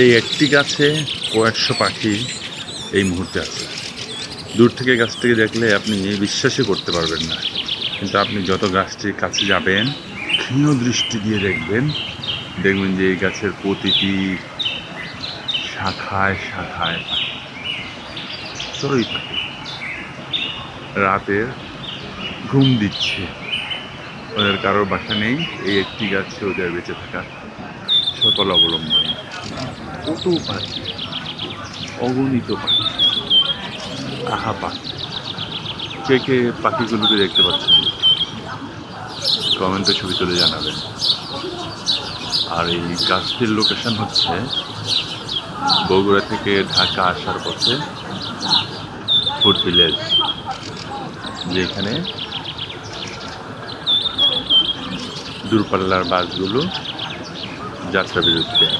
এই একটি গাছে কয়েকশো পাখি এই মুহূর্তে আছে। দূর থেকে গাছটিকে দেখলে আপনি বিশ্বাসই করতে পারবেন না। কিন্তু আপনি যত গাছটির কাছে যাবেন, ক্ষীণ দৃষ্টি দিয়ে দেখবেন দেখবেন যে এই গাছের প্রতিটি শাখায় শাখায় পাখি। চড়ুই পাখি। রাতের ঘুম দিচ্ছে। ওদের কারোর বাসা নেই, এই একটি গাছে ওদের বেঁচে থাকার সকল অবলম্বন। কত পাখি অগণিত পাখি আহা পাখি কে কে পাখিগুলোকে দেখতে পাচ্ছেন? কমেন্টে ছবি তুলে জানাবেন। আর এই গাছটির লোকেশন হচ্ছে বগুড়া থেকে ঢাকা আসার পথে ফুড ভিলেজ যেখানে দূরপাল্লার বাসগুলো যাত্রা বিরতি দেয়।